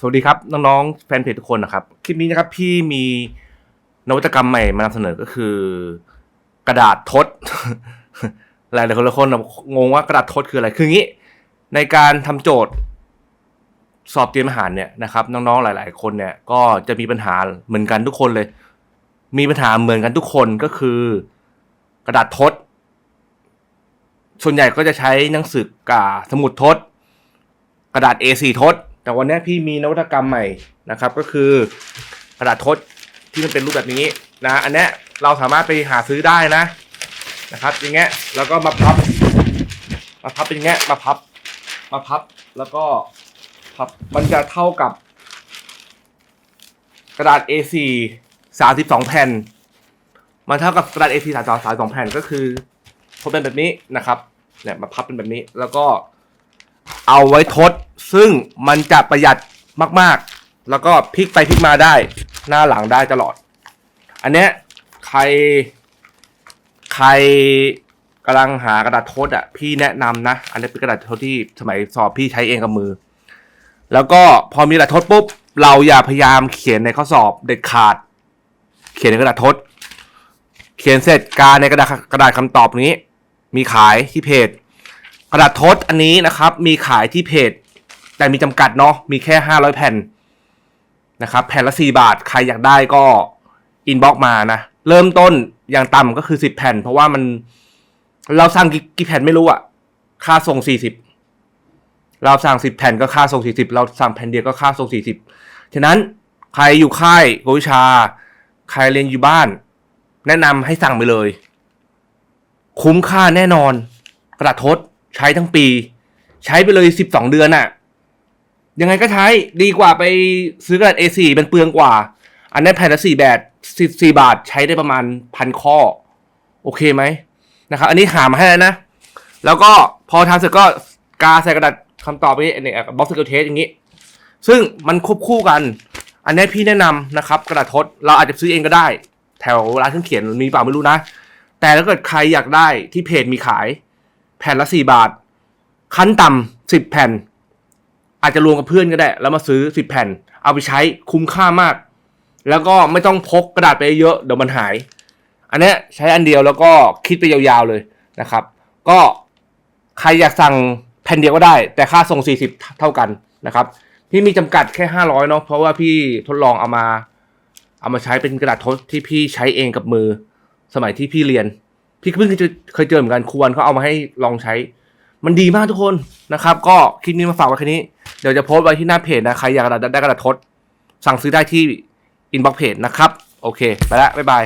สวัสดีครับ น้องๆแฟนเพจทุกคนนะครับ คลิปนี้นะครับพี่มีนวัตกรรมใหม่มานำเสนอก็คือ กระดาษทด หลายๆคนละคนงงว่ากระดาษทดคืออะไร คืองี้ ในการทำโจทย์ สอบเตรียมอาหารเนี่ยนะครับ น้องๆหลาย ๆ คนเนี่ย ก็จะมีปัญหาเหมือนกันทุกคนเลย มีปัญหาเหมือนกันทุกคนก็คือ กระดาษทด ส่วนใหญ่ก็จะใช้หนังสือกาสมุดทด กระดาษ A4 ทด แต่วันนี้พี่มีนวัตกรรมใหม่นะครับ ก็คือกระดาษทดที่มันเป็นรูปแบบนี้นะ อันนี้เราสามารถไปหาซื้อได้นะนะครับ อย่างเงี้ยแล้วก็มาพับ มาพับเป็นอย่างเงี้ยมาพับ มาพับแล้วก็พับมันจะเท่ากับ กระดาษ A4 32 แผ่น มันเท่ากับกระดาษ A4 32แผ่นก็คือพบเป็นแบบนี้นะครับเนี่ยมาพับเป็นแบบนี้แล้วก็เอาไว้ทด ซึ่งมันจะประหยัดมากๆ แล้วก็พลิกไปพลิกมาได้ หน้าหลังได้ตลอด อันเนี้ยใคร ใครกำลังหากระดาษทดอะพี่แนะนำนะ อันนี้เป็นกระดาษทดที่สมัยสอบพี่ใช้เองกับมือ แล้วก็พอมีกระดาษทดปุ๊บเราอย่าพยายามเขียนในข้อสอบเด็ดขาด เขียนในกระดาษทด เขียนเสร็จการในกระดาษกระดาษคำตอบนี้ มีขายที่เพจ กระดาษทดอันนี้นะครับ มีขายที่เพจ แต่มีจำกัดเนาะมีแค่ห้าร้อยแผ่นนะครับแผ่นละสี่บาทใครอยากได้ก็อินบ็อกมานะเริ่มต้นอย่างต่ำก็คือสิบแผ่น เพราะว่ามันเราสั่งกี่แผ่นไม่รู้อะค่าส่งสี่สิบเราสั่งสิบแผ่นก็ค่าส่งสี่สิบเราสั่งแผ่นเดียวก็ค่าส่งสี่สิบฉะนั้นใครอยู่ค่ายกวิชา ใครเรียนอยู่บ้าน แนะนำให้สั่งไปเลย คุ้มค่าแน่นอน กระดาษทดใช้ทั้งปี ใช้ไปเลยสิบสองเดือนอะ ยังไงก็ใช้ดีกว่าไปซื้อกระดาษ A4 เป็นเปลืองกว่า อันนั้นแผ่นละสี่แบบสี่บาทใช้ได้ประมาณพันข้อ โอเคไหมนะครับ อันนี้หามาให้แล้วนะ แล้วก็พอทำเสร็จก็กาใส่กระดาษคำตอบไปในบ็อกซ์เกลเทสอย่างนี้ ซึ่งมันควบคู่กัน อันนี้พี่แนะนำนะครับ กระดาษทดเราอาจจะซื้อเองก็ได้ แถวร้านเครื่องเขียนมีเปล่าไม่รู้นะ แต่ถ้าเกิดใครอยากได้ที่เพจมีขาย แผ่นละสี่บาท ขั้นต่ำสิบแผ่น อาจจะรวมกับเพื่อนก็ได้ แล้วมาซื้อสิบแผ่น เอาไปใช้คุ้มค่ามาก แล้วก็ไม่ต้องพกกระดาษไปเยอะเดี๋ยวมันหาย อันนี้ใช้อันเดียวแล้วก็คิดไปยาวๆเลยนะครับ ก็ใครอยากสั่งแผ่นเดียวก็ได้ แต่ค่าส่ง 40 เท่ากันนะครับพี่มีจำกัดแค่ 500เนาะเพราะว่าพี่ทดลองเอามา เอามาใช้เป็นกระดาษทดที่พี่ใช้เองกับมือ สมัยที่พี่เรียน พี่เพิ่งเคยเคยเจอเหมือนกันควรเขาเอามาให้ลองใช้ มันดีมากทุกคนนะครับ ก็คลิปนี้มาฝากไว้แค่นี้ เดี๋ยวจะโพสต์ไว้ที่หน้าเพจนะ ใครอยากได้กระดาษทด สั่งซื้อได้ที่อินบ็อกเพจนะครับ โอเค ไปแล้วบ๊ายบาย